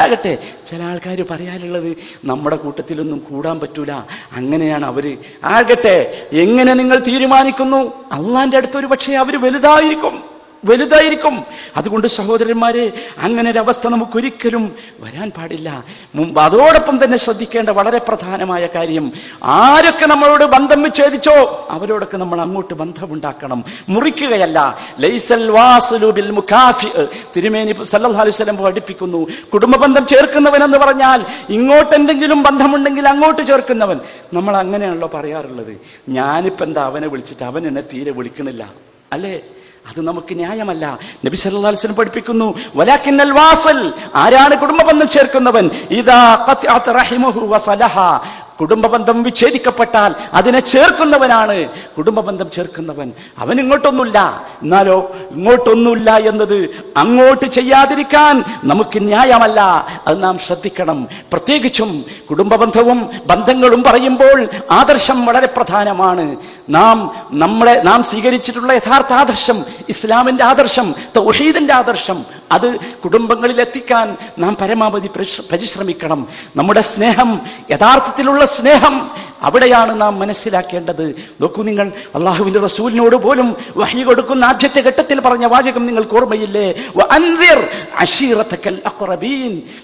ആകട്ടെ. ചില ആൾക്കാർ പറയാനുള്ളത് നമ്മുടെ കൂട്ടത്തിലൊന്നും കൂടാൻ പറ്റൂല. അങ്ങനെയാണ് അവർ. ആകട്ടെ. എങ്ങനെ നിങ്ങൾ തീരുമാനിക്കുന്നു? അള്ളാന്റെ അടുത്തൊരു പക്ഷേ അവർ വലുതായിരിക്കും. വലുതായിരിക്കും. അതുകൊണ്ട് സഹോദരന്മാരെ അങ്ങനെ ഒരു അവസ്ഥ നമുക്ക് ഒരിക്കലും വരാൻ പാടില്ല. അതോടൊപ്പം തന്നെ ശ്രദ്ധിക്കേണ്ട വളരെ പ്രധാനമായ കാര്യം ആരൊക്കെ നമ്മളോട് ബന്ധം വിച്ഛേദിച്ചോ അവരോടൊക്കെ നമ്മൾ അങ്ങോട്ട് ബന്ധമുണ്ടാക്കണം. മുറിക്കുകയല്ല. ലൈസൽ വാസുലുബിൽ മുഖാഫി. തിരുമേനി വസല്ലം പഠിപ്പിക്കുന്നു. കുടുംബ ബന്ധം ചേർക്കുന്നവൻ എന്ന് പറഞ്ഞാൽ ഇങ്ങോട്ട് എന്തെങ്കിലും ബന്ധമുണ്ടെങ്കിൽ അങ്ങോട്ട് ചേർക്കുന്നവൻ. നമ്മൾ അങ്ങനെയാണല്ലോ പറയാറുള്ളത്. ഞാനിപ്പോ എന്താ അവനെ വിളിച്ചിട്ട് അവൻ എന്നെ തീരെ വിളിക്കണില്ല. അല്ലേ? അത് നമുക്ക് ന്യായമല്ല. നബി സല്ലല്ലാഹു അലൈഹി വസല്ലം പഠിപ്പിക്കുന്നു വലാക്കിന്നൽ വാസൽ ആരാണ് കുടുംബ ബന്ധം ചേർക്കുന്നവൻ? ഇദാ ഖത്അത റഹിമഹു വസലഹ കുടുംബ ബന്ധം വിച്ഛേദിക്കപ്പെട്ടാൽ അതിനെ ചേർക്കുന്നവനാണ്. കുടുംബബന്ധം ചേർക്കുന്നവൻ. അവൻ ഇങ്ങോട്ടൊന്നുമില്ല. എന്നാലോ ഇങ്ങോട്ടൊന്നുമില്ല എന്നത് അങ്ങോട്ട് ചെയ്യാതിരിക്കാൻ നമുക്ക് ന്യായമല്ല. അത് നാം ശ്രദ്ധിക്കണം. പ്രത്യേകിച്ചും കുടുംബബന്ധവും ബന്ധങ്ങളും പറയുമ്പോൾ ആദർശം വളരെ പ്രധാനമാണ്. നാം നമ്മളെ നാം സ്വീകരിച്ചിട്ടുള്ള യഥാർത്ഥ ആദർശം ഇസ്ലാമിന്റെ ആദർശം തൗഹീദിന്റെ ആദർശം അത് കുടുംബങ്ങളിൽ എത്തിക്കാൻ നാം പരമാവധി പരിശ്രമിക്കണം. നമ്മുടെ സ്നേഹം യഥാർത്ഥത്തിലുള്ള സ്നേഹം അവിടെയാണ് നാം മനസ്സിലാക്കേണ്ടത്. നോക്കൂ നിങ്ങൾ അള്ളാഹുവിന്റെ റസൂലിനോട് പോലും വഹി കൊടുക്കുന്ന ആദ്യത്തെ ഘട്ടത്തിൽ പറഞ്ഞ വാചകം നിങ്ങൾക്ക് ഓർമ്മയില്ലേ?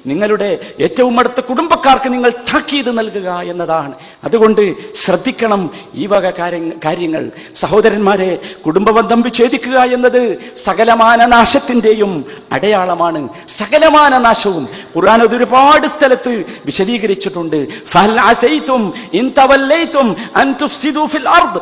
നിങ്ങളുടെ ഏറ്റവും അടുത്ത കുടുംബക്കാർക്ക് നിങ്ങൾ താക്കീത് നൽകുക എന്നതാണ്. അതുകൊണ്ട് ശ്രദ്ധിക്കണം ഈ വക കാര്യങ്ങൾ. സഹോദരന്മാരെ കുടുംബ ബന്ധം വിച്ഛേദിക്കുക എന്നത് സകലമാന നാശത്തിന്റെയും അടയാളമാണ്. സകലമാന നാശവും ഖുർആൻ അത് ഒരുപാട് സ്ഥലത്ത് വിശദീകരിച്ചിട്ടുണ്ട്. അസൈതും അൻ ഫിൽ അർദ്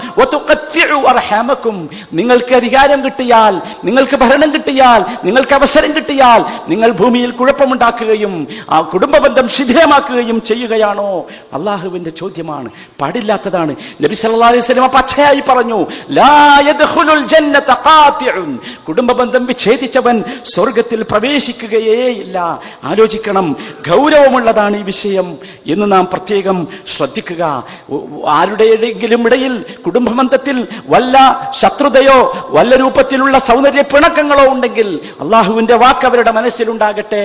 നിങ്ങൾക്ക് അധികാരം കിട്ടിയാൽ നിങ്ങൾക്ക് ഭരണം കിട്ടിയാൽ നിങ്ങൾക്ക് അവസരം കിട്ടിയാൽ നിങ്ങൾ ഭൂമിയിൽ കുഴപ്പമുണ്ടാക്കുകയും ആ കുടുംബ ബന്ധം ശിഥിലമാക്കുകയും ചെയ്യുകയാണോ? അള്ളാഹുവിന്റെ ചോദ്യമാണ്. പാടില്ലാത്തതാണ്. നബി സല്ലല്ലാഹു അലൈഹി വസല്ലം പച്ചയായി പറഞ്ഞു ലാ യദ്ഖുലുൽ ജന്നത കുടുംബ ബന്ധം വിച്ഛേദിച്ചവൻ സ്വർഗത്തിൽ പ്രവേശിക്കുകയേ ഇല്ല ആലോചിക്കണം ഗൗരവമുള്ളതാണ് ഈ വിഷയം എന്ന് നാം പ്രത്യേകം ശ്രദ്ധിക്കുക. ആരുടെയെങ്കിലും ഇടയിൽ കുടുംബബന്ധത്തിൽ വല്ല ശത്രുതയോ വല്ല രൂപത്തിലുള്ള സൗന്ദര്യ പിണക്കങ്ങളോ ഉണ്ടെങ്കിൽ അള്ളാഹുവിന്റെ വാക്ക് അവരുടെ മനസ്സിലുണ്ടാകട്ടെ.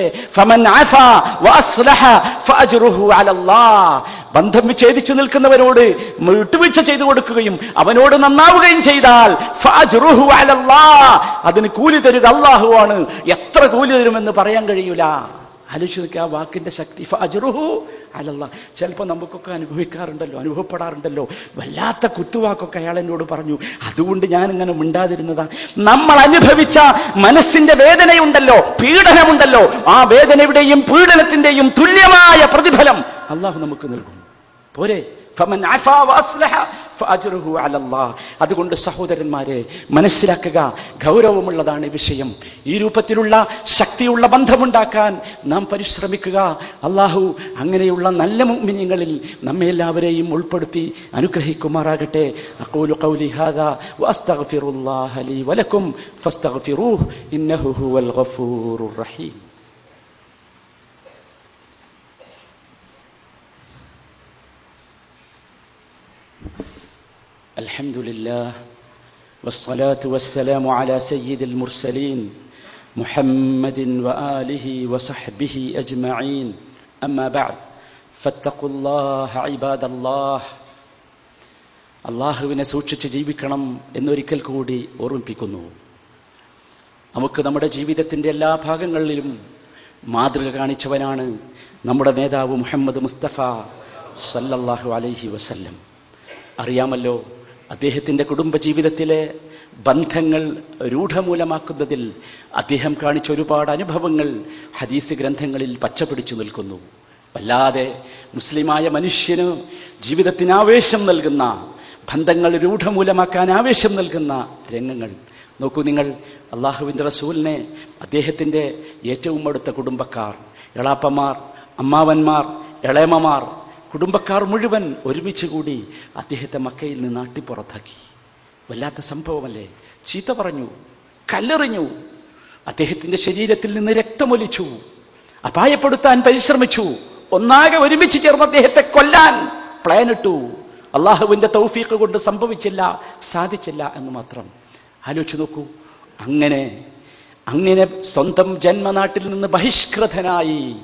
ബന്ധം വിച്ഛേദിച്ചു നിൽക്കുന്നവരോട് വിട്ടുവീഴ്ച ചെയ്തു കൊടുക്കുകയും അവനോട് നന്നാവുകയും ചെയ്താൽ. അതിന് കൂലി തരുക അള്ളാഹുവാണ്. എത്ര കൂലി തരുമെന്ന് പറയാൻ കഴിയൂല. ആലോചിച്ച് നോക്കി ആ വാക്കിന്റെ ശക്തി. അജറുഹു അലല്ലാഹ്. ചിലപ്പോൾ നമുക്കൊക്കെ അനുഭവിക്കാറുണ്ടല്ലോ അനുഭവപ്പെടാറുണ്ടല്ലോ. വല്ലാത്ത കുത്തുവാക്കൊക്കെ അയാൾ എന്നോട് പറഞ്ഞു. അതുകൊണ്ട് ഞാൻ ഇങ്ങനെ മിണ്ടാതിരുന്നതാണ് നമ്മൾ അനുഭവിച്ച മനസ്സിന്റെ വേദനയുണ്ടല്ലോ പീഡനമുണ്ടല്ലോ. ആ വേദനയുടെയും പീഡനത്തിന്റെയും തുല്യമായ പ്രതിഫലം അള്ളാഹു നമുക്ക് നൽകും പോരെ? അതുകൊണ്ട് സഹോദരന്മാരെ മനസ്സിലാക്കുക ഗൗരവമുള്ളതാണ് വിഷയം. ഈ രൂപത്തിലുള്ള ശക്തിയുള്ള ബന്ധമുണ്ടാക്കാൻ നാം പരിശ്രമിക്കുക. അള്ളാഹു അങ്ങനെയുള്ള നല്ല മുഅ്മിനീങ്ങളിൽ നമ്മെ എല്ലാവരെയും ഉൾപ്പെടുത്തി അനുഗ്രഹിക്കുമാറാകട്ടെ. അഖൂലു ഖൗലി ഹാദാ വഅസ്തഗ്ഫിറുല്ലാഹ ലീ ഇന്നഹു ഹുവൽ ഗഫൂറുർ റഹീം. الحمد لله والصلاة والسلام على سيد المرسلين محمد وآله وصحبه أجمعين أما بعد فاتقوا الله عباد الله അള്ളാഹുവിനെ സൂക്ഷിച്ച് ജീവിക്കണം എന്നൊരിക്കൽ കൂടി ഓർമ്മിപ്പിക്കുന്നു നമുക്ക് നമ്മുടെ ജീവിതത്തിൻ്റെ എല്ലാ ഭാഗങ്ങളിലും മാതൃക കാണിച്ചവനാണ് നമ്മുടെ നേതാവ് മുഹമ്മദ് മുസ്തഫ സല്ലല്ലാഹു അലൈഹി വസല്ലം അറിയാമല്ലോ അദ്ദേഹത്തിന്റെ കുടുംബജീവിതത്തിലെ ബന്ധങ്ങൾ രൂഢമൂലമാക്കുന്നതിൽ അദ്ദേഹം കാണിച്ച ഒരുപാട് അനുഭവങ്ങൾ ഹദീസ് ഗ്രന്ഥങ്ങളിൽ പച്ചപിടിച്ചു നിൽക്കുന്നു. വല്ലാതെ മുസ്ലിമായ മനുഷ്യന് ജീവിതത്തിന് ആവേശം നൽകുന്ന ബന്ധങ്ങൾ രൂഢമൂലമാക്കാൻ ആവേശം നൽകുന്ന രംഗങ്ങൾ. നോക്കൂ നിങ്ങൾ അള്ളാഹുവിന്റെ റസൂലിനെ അദ്ദേഹത്തിന്റെ ഏറ്റവും അടുത്ത കുടുംബക്കാർ എളാപ്പമാർ അമ്മാവന്മാർ ഇളയമമാർ കുടുംബക്കാർ മുഴുവൻ ഒരുമിച്ച് കൂടി അദ്ദേഹത്തെ മക്കയിൽ നിന്ന് നാട്ടിപ്പുറത്താക്കി വല്ലാത്ത സംഭവമല്ലേ? ചീത്ത പറഞ്ഞു. കല്ലെറിഞ്ഞു. അദ്ദേഹത്തിന്റെ ശരീരത്തിൽ നിന്ന് രക്തമൊലിച്ചു. അപായപ്പെടുത്താൻ പരിശ്രമിച്ചു. ഒന്നാകെ ഒരുമിച്ച് ചേർന്ന് അദ്ദേഹത്തെ കൊല്ലാൻ പ്ലാനിട്ടു അള്ളാഹുവിന്റെ തൗഫീഖ് കൊണ്ട് സംഭവിച്ചില്ല സാധിച്ചില്ല എന്ന് മാത്രം. ആലോചിച്ചു നോക്കൂ. അങ്ങനെ അങ്ങനെ സ്വന്തം ജന്മനാട്ടിൽ നിന്ന് ബഹിഷ്കൃതനായി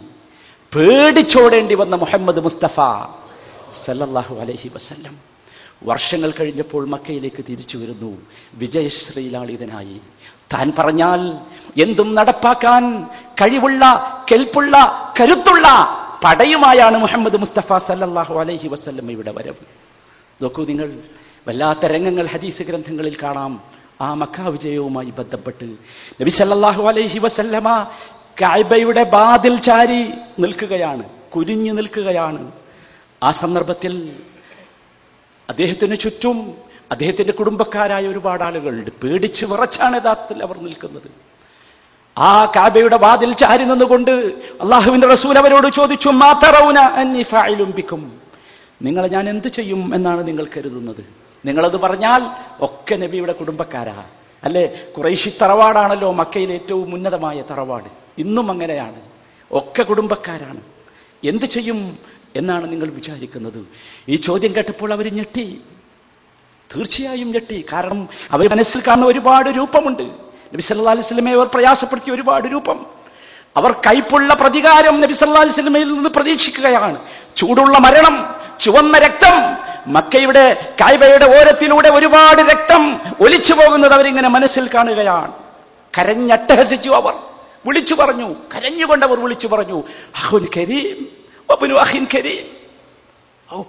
പേടിച്ചോടേണ്ടി വന്ന മുഹമ്മദ് മുസ്തഫ സല്ലല്ലാഹു അലഹി വസല്ലം. വർഷങ്ങൾ കഴിഞ്ഞപ്പോൾ മക്കയിലേക്ക് തിരിച്ചു വരുന്നു. വിജയശ്രീലാളിതനായി. താൻ പറഞ്ഞാൽ എന്തും നടപ്പാക്കാൻ കഴിവുള്ള കെൽപ്പുള്ള കരുത്തുള്ള പടയുമായാണ് മുഹമ്മദ് മുസ്തഫ സല്ലല്ലാഹു അലഹി വസല്ലം ഇവിടെ വരവ്. നോക്കൂ നിങ്ങൾ വല്ലാത്ത രംഗങ്ങൾ ഹദീസ് ഗ്രന്ഥങ്ങളിൽ കാണാം. ആ മക്ക വിജയവുമായി ബന്ധപ്പെട്ട് നബി സല്ലല്ലാഹു അലൈഹി വസല്ലമ കായ്ബയുടെ ബാതിൽ ചാരി നിൽക്കുകയാണ് കുരിഞ്ഞു നിൽക്കുകയാണ്. ആ സന്ദർഭത്തിൽ അദ്ദേഹത്തിന് ചുറ്റും അദ്ദേഹത്തിന്റെ കുടുംബക്കാരായ ഒരുപാട് ആളുകളുണ്ട്. പേടിച്ച് വിറച്ചാണ് യഥാർത്ഥത്തിൽ അവർ നിൽക്കുന്നത്. ആ കാബയുടെ വാതിൽ ചാരി നിന്നുകൊണ്ട് അള്ളാഹുവിന്റെ റസൂൽ അവരോട് ചോദിച്ചു ബിക്കും? നിങ്ങളെ ഞാൻ എന്ത് ചെയ്യും? എന്നാണ് നിങ്ങൾ കരുതുന്നത്. നിങ്ങളത് പറഞ്ഞാൽ ഒക്കെ നബിയുടെ കുടുംബക്കാരാ. അല്ലെ? കുറേശി തറവാടാണല്ലോ മക്കയിലെ ഏറ്റവും ഉന്നതമായ തറവാട്. ഇന്നും അങ്ങനെയാണ്. ഒക്കെ കുടുംബക്കാരാണ്. എന്ത് ചെയ്യും എന്നാണ് നിങ്ങൾ വിചാരിക്കുന്നത്? ഈ ചോദ്യം കേട്ടപ്പോൾ അവർ ഞെട്ടി. തീർച്ചയായും ഞെട്ടി. കാരണം അവർ മനസ്സിൽ കാണുന്ന ഒരുപാട് രൂപമുണ്ട്. നബി സല്ലാ അലൈഹി സ്വലമയെ അവർ പ്രയാസപ്പെടുത്തിയ ഒരുപാട് രൂപം. അവർ കൈപ്പുള്ള പ്രതികാരം നബി സല്ലാ അലൈഹി സ്വലമയിൽ നിന്ന് പ്രതീക്ഷിക്കുകയാണ്. ചൂടുള്ള മരണം ചുവന്ന രക്തം മക്കയുടെ കായ്ബയുടെ ഓരത്തിലൂടെ ഒരുപാട് രക്തം ഒലിച്ചു പോകുന്നത് അവരിങ്ങനെ മനസ്സിൽ കാണുകയാണ്. കരഞ്ഞട്ടഹസിച്ചു അവർ. വിളിച്ചു പറഞ്ഞു കരഞ്ഞുകൊണ്ട് അവർ വിളിച്ചു പറഞ്ഞു അഹുൻ കരീം വബ്നു അഖിൻ കരീം. ഓ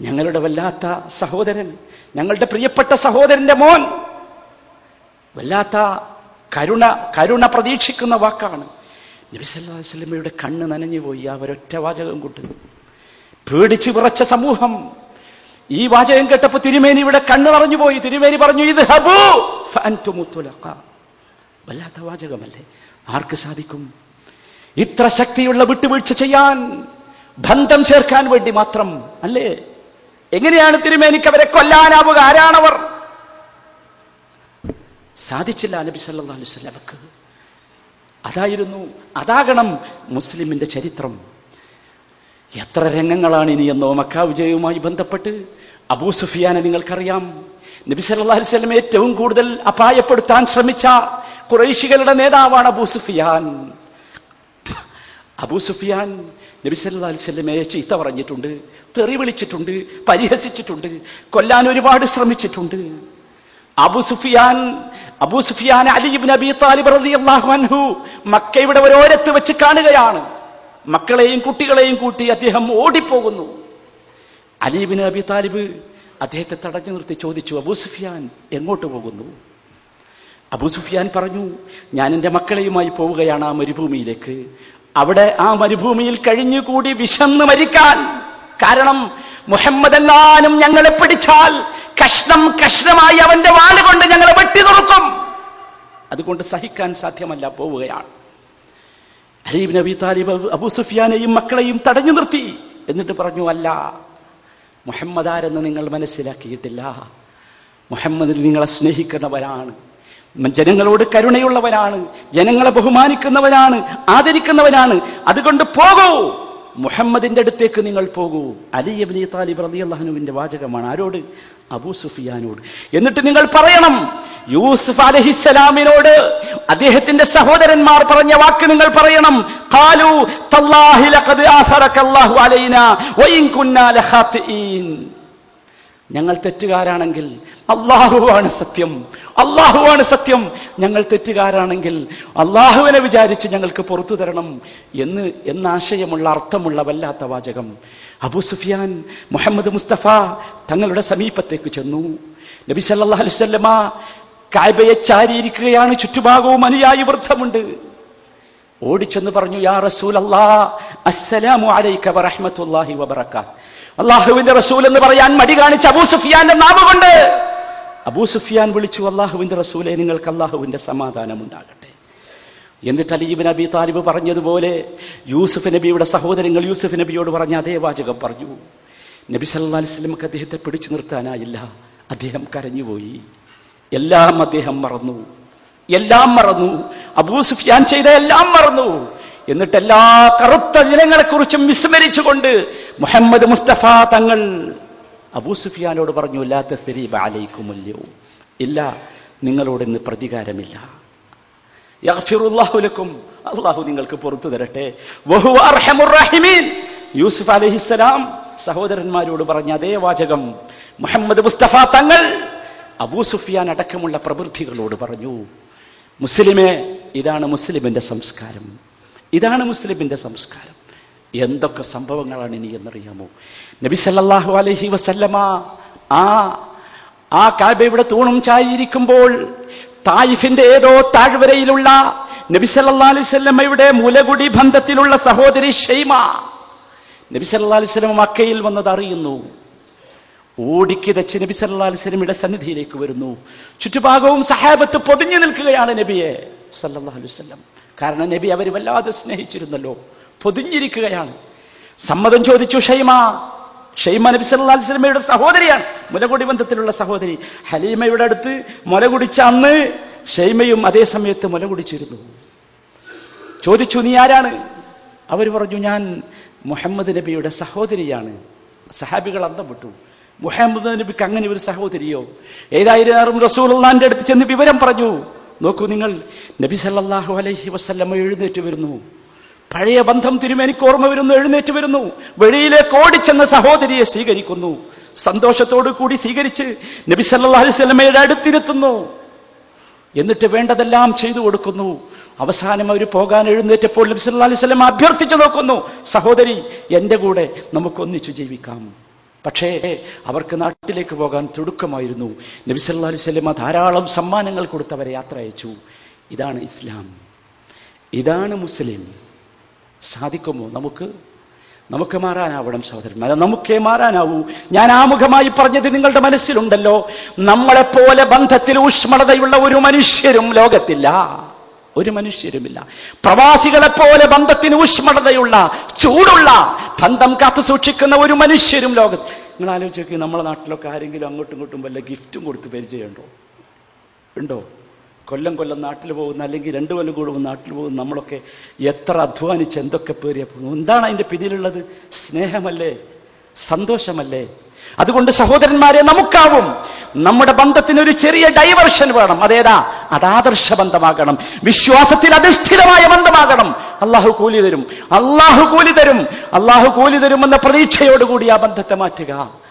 ഞങ്ങളുടെ വല്ലാത്ത സഹോദരൻ ഞങ്ങളുടെ പ്രിയപ്പെട്ട സഹോദരന്റെ മോൻ വല്ലാത്ത കരുണ കരുണ പ്രതീക്ഷിക്കുന്ന വാക്കാണ്. നബി കണ്ണ് നനഞ്ഞുപോയി ആ ഒരൊറ്റ വാചകം കൊണ്ട് പേടിച്ച് വിറച്ച സമൂഹം. ഈ വാചകം കേട്ടപ്പോ തിരുമേനി ഇവിടെ കണ്ണ് നിറഞ്ഞുപോയി തിരുമേനി പറഞ്ഞു ഇത് ഹബു. വല്ലാത്ത വാചകമല്ലേ? ആർക്ക് സാധിക്കും? ഇത്ര ശക്തിയുള്ള വിട്ടുവീഴ്ച ചെയ്യാൻ ബന്ധം ചേർക്കാൻ വേണ്ടി മാത്രം അല്ലേ? എങ്ങനെയാണ് തിരുമേനിക്ക് അവരെ കൊല്ലാനാവുക? ആരാണവർ സാധിച്ചില്ല നബി സല്ലല്ലാഹു അലൈഹി വസല്ലമക്ക് അതായിരുന്നു അതാകണം മുസ്ലിമിന്റെ ചരിത്രം. എത്ര രംഗങ്ങളാണ് ഇനി എന്നോ മക്ക വിജയവുമായി ബന്ധപ്പെട്ട്? അബൂ സുഫിയാനെ നിങ്ങൾക്കറിയാം. നബി സല്ലല്ലാഹു അലൈഹി വസല്ലം ഏറ്റവും കൂടുതൽ അപായപ്പെടുത്താൻ ശ്രമിച്ച കുറേശികളുടെ നേതാവാണ് അബൂ സുഫിയാൻ. അബൂ സുഫിയാൻ നബി ചീത്ത പറഞ്ഞിട്ടുണ്ട് തെറി വിളിച്ചിട്ടുണ്ട് പരിഹസിച്ചിട്ടുണ്ട് കൊല്ലാൻ ഒരുപാട് ശ്രമിച്ചിട്ടുണ്ട്. Abu Sufyan Abu Sufyan Ali bin Abi Talib റളിയല്ലാഹു അൻഹു മക്കയുടെ ഒരോരത്ത് വെച്ച് കാണുകയാണ്. മക്കളെയും കുട്ടികളെയും കൂട്ടി അദ്ദേഹം ഓടിപ്പോകുന്നു. അലീബിൻ അബി താലിബ് അദ്ദേഹത്തെ തടഞ്ഞു നിർത്തി ചോദിച്ചു അബൂ സുഫിയാൻ എങ്ങോട്ട് പോകുന്നു? അബൂ സുഫിയാൻ പറഞ്ഞു ഞാൻ എന്റെ മക്കളെയുമായി പോവുകയാണ് ആ മരുഭൂമിയിലേക്ക്. അവിടെ ആ മരുഭൂമിയിൽ കഴിഞ്ഞുകൂടി വിശന്ന് മരിക്കാൻ. കാരണം മുഹമ്മദ് എല്ലാനും ഞങ്ങളെ പിടിച്ചാൽ കഷ്ണം കഷ്ണമായി അവന്റെ വാളുകൊണ്ട് ഞങ്ങളെ വെട്ടി തുറക്കും അതുകൊണ്ട് സഹിക്കാൻ സാധ്യമല്ല പോവുകയാണ്. അലീബ് നബി താലിബ് അബൂ സുഫിയാനെയും മക്കളെയും തടഞ്ഞു നിർത്തി എന്നിട്ട് പറഞ്ഞു അല്ല മുഹമ്മദ് ആരെന്ന് നിങ്ങൾ മനസ്സിലാക്കിയിട്ടില്ല. മുഹമ്മദിൽ നിങ്ങളെ സ്നേഹിക്കുന്നവരാണ്. ജനങ്ങളോട് കരുണയുള്ളവനാണ് ജനങ്ങളെ ബഹുമാനിക്കുന്നവനാണ് ആദരിക്കുന്നവനാണ് അതുകൊണ്ട് പോകൂ. മുഹമ്മദിന്റെ അടുത്തേക്ക് നിങ്ങൾ പോകൂ. അലി അബിനി താലിബ് റതി അള്ളഹാനുവിന്റെ വാചകമാണ്. ആരോട്? അബൂ സുഫിയാനോട്. എന്നിട്ട് നിങ്ങൾ പറയണം യൂസുഫ് അലഹിസ്സലാമിനോട് അദ്ദേഹത്തിന്റെ സഹോദരന്മാർ പറഞ്ഞ വാക്ക് നിങ്ങൾ പറയണം. ഞങ്ങൾ തെറ്റുകാരാണെങ്കിൽ അള്ളാഹുവാണ് സത്യം. അള്ളാഹുവാണ് സത്യം. ഞങ്ങൾ തെറ്റുകാരാണെങ്കിൽ അള്ളാഹുവിനെ വിചാരിച്ച് ഞങ്ങൾക്ക് പുറത്തു തരണം എന്ന് എന്നാശയമുള്ള അർത്ഥമുള്ള വല്ലാത്ത വാചകം. അബു സുഫിയാൻ മുഹമ്മദ് മുസ്തഫ തങ്ങളുടെ സമീപത്തേക്ക് ചെന്നു. നബി സല്ലല്ലാഹു അലൈഹി വസല്ലമ കായ്ബയെ ചാരിയിരിക്കുകയാണ്. ചുറ്റുഭാഗവും അനുയായി വൃദ്ധമുണ്ട്. ഓടിച്ചെന്ന് പറഞ്ഞു യാ റസൂൽ അസ്സലാമു അലൈക വറഹ്മത്തുള്ളാഹി വബറകാത്ത്. അള്ളാഹുവിന്റെ റസൂൽ എന്ന് പറയാൻ മടി കാണിച്ച അബൂ സുഫിയാന്റെ നാമം കൊണ്ട് അബൂ സുഫിയാൻ വിളിച്ചു അള്ളാഹുവിന്റെ റസൂലെ നിങ്ങൾക്ക് അള്ളാഹുവിന്റെ സമാധാനം ഉണ്ടാകട്ടെ എന്നിട്ട് അലീബ് നബി താലിബ് പറഞ്ഞതുപോലെ യൂസുഫ് നബിയുടെ സഹോദരങ്ങൾ യൂസുഫ് നബിയോട് പറഞ്ഞ അതേ വാചകം പറഞ്ഞു. നബി സല്ലാ അലിസ്ലമക്ക് അദ്ദേഹത്തെ പിടിച്ചു നിർത്താനായില്ല. അദ്ദേഹം കരഞ്ഞുപോയി. എല്ലാം അദ്ദേഹം മറന്നു. എല്ലാം മറന്നു. അബൂ സുഫിയാൻ ചെയ്ത എല്ലാം മറന്നു. എന്നിട്ട് എല്ലാ കറുത്ത ദിനങ്ങളെക്കുറിച്ചും വിസ്മരിച്ചുകൊണ്ട് മുഹമ്മദ് മുസ്തഫ തങ്ങൾ അബൂ സുഫിയാനോട് പറഞ്ഞു ലാത്ത അലൈക്കുമല്ലോ ഇല്ല നിങ്ങളോട് ഇന്ന് പ്രതികാരമില്ല. യഗ്ഫിറുല്ലാഹു ലക്കും അള്ളാഹു നിങ്ങൾക്ക് പുറത്തു തരട്ടെ. യൂസുഫ് അലഹിസ്സലാം സഹോദരന്മാരോട് പറഞ്ഞ അതേ വാചകം. മുഹമ്മദ് മുസ്തഫ തങ്ങൾ അബൂ സുഫിയാൻ അടക്കമുള്ള പ്രവൃത്തികളോട് പറഞ്ഞു മുസ്ലിമേ ഇതാണ് മുസ്ലിമിന്റെ സംസ്കാരം. ഇതാണ് മുസ്ലിമിന്റെ സംസ്കാരം. എന്തൊക്കെ സംഭവങ്ങളാണ് ഇനി എന്നറിയാമോ? നബി സല്ലാഹു അലഹി വസല്ലമ ആ ആ കാബയുടെ തൂണും ചായിരിക്കുമ്പോൾ തായിഫിന്റെ ഏതോ താഴ്വരയിലുള്ള നബി സല്ലാ അലൈഹി വസല്ലമയുടെ മുലകുടി ബന്ധത്തിലുള്ള സഹോദരി ഷെയ്മ. നബി സല്ലാ അലൈഹി വസല്ലമ മക്കയിൽ വന്നത് അറിയുന്നു. ഓടിക്കിതച്ച് നബി സല്ലാ അലൈഹി വസല്ലമയുടെ സന്നിധിയിലേക്ക് വരുന്നു. ചുറ്റുഭാഗവും സഹാബത്ത് പൊതിഞ്ഞു നിൽക്കുകയാണ് നബിയെ. സല്ലാ അലൈഹി വസല്ലം. കാരണം നബി അവർ വല്ലാതെ സ്നേഹിച്ചിരുന്നല്ലോ. പൊതിഞ്ഞിരിക്കുകയാണ്. സമ്മതം ചോദിച്ചു ഷൈമ ഷൈമ നബി സല്ലല്ലാഹു അലൈഹി വസല്ലമയുടെ സഹോദരിയാണ്. മുലകുടി ബന്ധത്തിലുള്ള സഹോദരി. ഹലീമയുടെ അടുത്ത് മുല കുടിച്ച അന്ന് ഷൈമയും അതേ സമയത്ത് മുല കുടിച്ചിരുന്നു ചോദിച്ചു നീ ആരാണ്? അവർ പറഞ്ഞു ഞാൻ മുഹമ്മദ് നബിയുടെ സഹോദരിയാണ്. സഹാബികൾ അന്തം വിട്ടു. മുഹമ്മദ് നബിക്ക് അങ്ങനെ ഒരു സഹോദരിയോ? ഏതായിരുന്നാലും റസൂലുള്ളാന്റെ അടുത്ത് ചെന്ന് വിവരം പറഞ്ഞു. നോക്കൂ നിങ്ങൾ നബി സല്ലല്ലാഹു അലൈഹി വസല്ലമ എഴുന്നേറ്റ് വരുന്നു. പഴയ ബന്ധം തിരുമേനിക്ക് ഓർമ്മ വരുന്നു എഴുന്നേറ്റ് വരുന്നു. വെളിയിലേക്ക് ഓടിച്ചെന്ന സഹോദരിയെ സ്വീകരിക്കുന്നു. സന്തോഷത്തോടു കൂടി സ്വീകരിച്ച് നബി സല്ലല്ലാഹു അലൈഹി വസല്ലമയുടെ അടുത്തിരുത്തുന്നു. എന്നിട്ട് വേണ്ടതെല്ലാം ചെയ്തു കൊടുക്കുന്നു. അവസാനം അവർ പോകാൻ എഴുന്നേറ്റപ്പോൾ നബി സല്ലല്ലാഹു അലൈഹി വസല്ലം അഭ്യർത്ഥിച്ചു നോക്കുന്നു സഹോദരി എന്റെ കൂടെ നമുക്ക് ഒന്നിച്ചു ജീവിക്കാം. പക്ഷേ അവർക്ക് നാട്ടിലേക്ക് പോകാൻ തിടുക്കമായിരുന്നു. നബി സല്ലല്ലാഹു അലൈഹി വസല്ലം ധാരാളം സമ്മാനങ്ങൾ കൊടുത്തവരെ യാത്ര അയച്ചു. ഇതാണ് ഇസ്ലാം. ഇതാണ് മുസ്ലിം. സാധിക്കുമോ? നമുക്ക് നമുക്ക് മാറാനാവണം സഹോദരന്മാരെ. നമുക്കേ മാറാനാവൂ. ഞാൻ ആമുഖമായി പറഞ്ഞത് നിങ്ങളുടെ മനസ്സിലുണ്ടല്ലോ. നമ്മളെപ്പോലെ ബന്ധത്തിൽ ഊഷ്മളതയുള്ള ഒരു മനുഷ്യരും ലോകത്തില്ല. ഒരു മനുഷ്യരുമില്ല. പ്രവാസികളെ പോലെ ബന്ധത്തിന് ഊഷ്മളതയുള്ള ചൂടുള്ള ബന്ധം കാത്തു സൂക്ഷിക്കുന്ന ഒരു മനുഷ്യരും ലോകത്ത് നിങ്ങൾ ആലോചിച്ചു നമ്മുടെ നാട്ടിലൊക്കെ ആരെങ്കിലും അങ്ങോട്ടും ഇങ്ങോട്ടും വല്ല ഗിഫ്റ്റും കൊടുത്ത് പരിചയമുണ്ടോ? ഉണ്ടോ? കൊല്ലം കൊല്ലം നാട്ടിൽ പോകുന്ന അല്ലെങ്കിൽ രണ്ടു കൊല്ലം കൂടുമ്പോൾ നാട്ടിൽ പോകുന്ന നമ്മളൊക്കെ എത്ര അധ്വാനിച്ച് എന്തൊക്കെ പേരിയ പോകുന്നു എന്താണ് അതിന്റെ പിന്നിലുള്ളത്? സ്നേഹമല്ലേ? സന്തോഷമല്ലേ? അതുകൊണ്ട് സഹോദരന്മാരെ നമുക്കാവും. നമ്മുടെ ബന്ധത്തിന് ഒരു ചെറിയ ഡൈവർഷൻ വേണം. അതേതാ? അത് ആദർശ ബന്ധമാകണം. വിശ്വാസത്തിൽ അധിഷ്ഠിതമായ ബന്ധമാകണം. അള്ളാഹു കൂലി തരും. അള്ളാഹു കൂലി തരും. അള്ളാഹു കൂലി തരും തരുമെന്ന പ്രതീക്ഷയോടുകൂടി ആ ബന്ധത്തെ മാറ്റുക.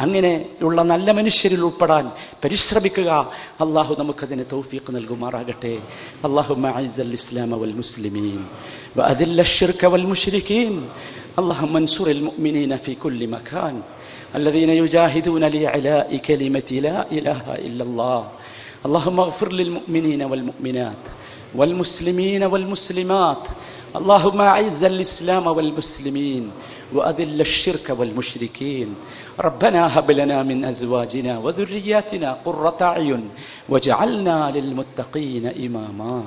അങ്ങനെയുള്ള നല്ല മനുഷ്യരിൽ ഉൾപ്പെടാൻ പരിശ്രമിക്കുക അള്ളാഹു നമുക്കതിന് തൗഫീഖ് നൽകുമാറാകട്ടെ അള്ളാഹു ഇസ്ലാം വൽ മുസ്ലിമീൻ وأذل الشرك والمشركين اللهم انصر المؤمنين في كل مكان الذين يجاهدون لإعلاء كلمة لا إله إلا الله اللهم اغفر للمؤمنين والمؤمنات والمسلمين والمسلمات اللهم أعز الإسلام والمسلمين وأذل الشرك والمشركين. ربنا هب لنا من أزواجنا وذرياتنا قرة أعين واجعلنا للمتقين إماما.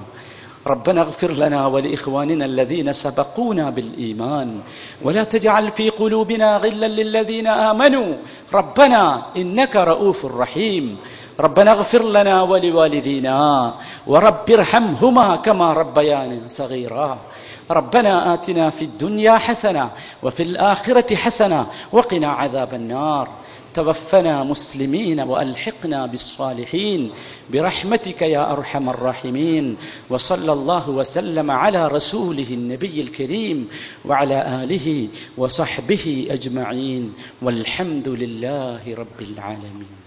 ربنا اغفر لنا ولإخواننا الذين سبقونا بالإيمان. ولا تجعل في قلوبنا غلا للذين آمنوا. ربنا إنك رؤوف رحيم. ربنا اغفر لنا ولوالدينا ورب ارحمهما كما ربيانا صغيرا. ربنا آتنا في الدنيا حسنة وفي الآخرة حسنة وقنا عذاب النار. توفنا مسلمين وألحقنا بالصالحين. برحمتك يا أرحم الراحمين. وصلى الله وسلم على رسوله النبي الكريم وعلى آله وصحبه أجمعين. والحمد لله رب العالمين.